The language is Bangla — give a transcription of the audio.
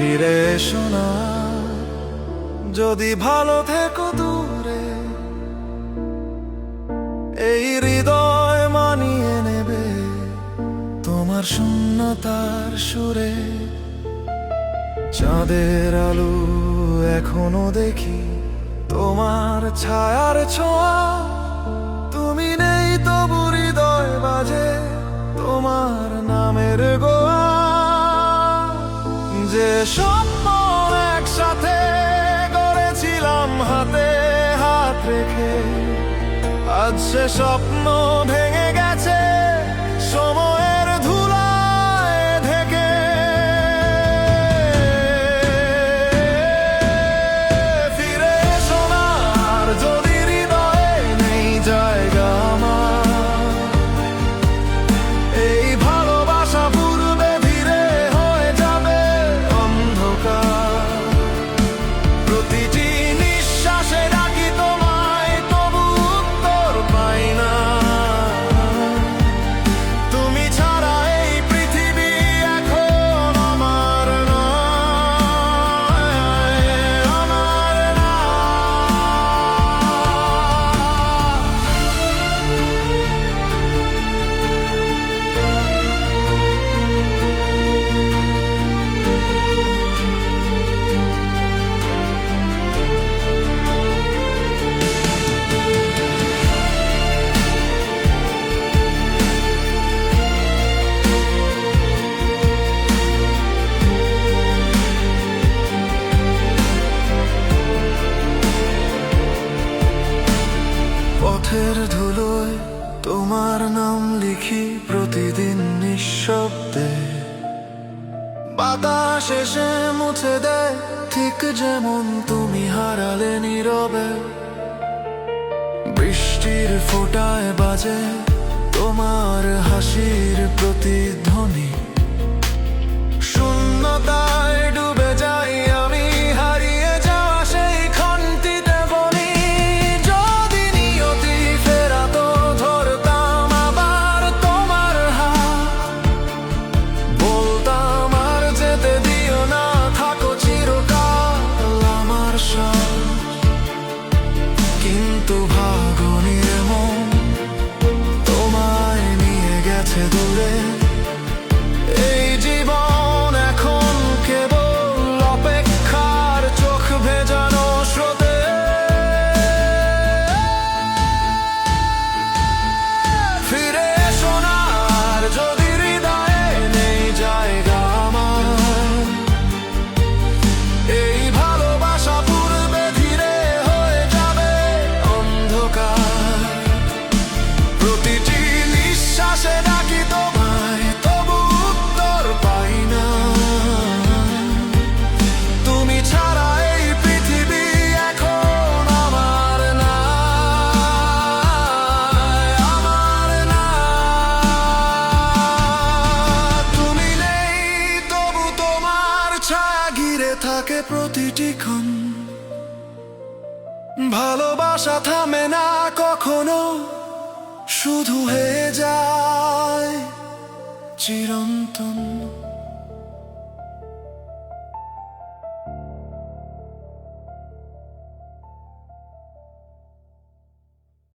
এসো না যদি ভালো থেকো দূরে, এই হৃদয় মানিয়ে নেবে তোমার শূন্যতার সুরে। চাঁদের আলো এখনও দেখি তোমার ছায়ার ছোঁয়া। স্বপ্ন একসাথে গড়েছিলাম হাতে হাত রেখে আজ সে স্বপ্ন ভেঙে পথের ধুলোয় তোমার নাম লিখি প্রতিদিন নিঃশব্দে। বাতাস এসে মুছে দেয়, ঠিক যেমন তুমি হারালে নীরবে। বৃষ্টির ফোঁটায় বাজে তোমার হাসির প্রতিধ্বনি। থাকে প্রতিটি ক্ষণ। ভালোবাসা থামে না কখনো শুধু হয়ে যায় চিরন্তন।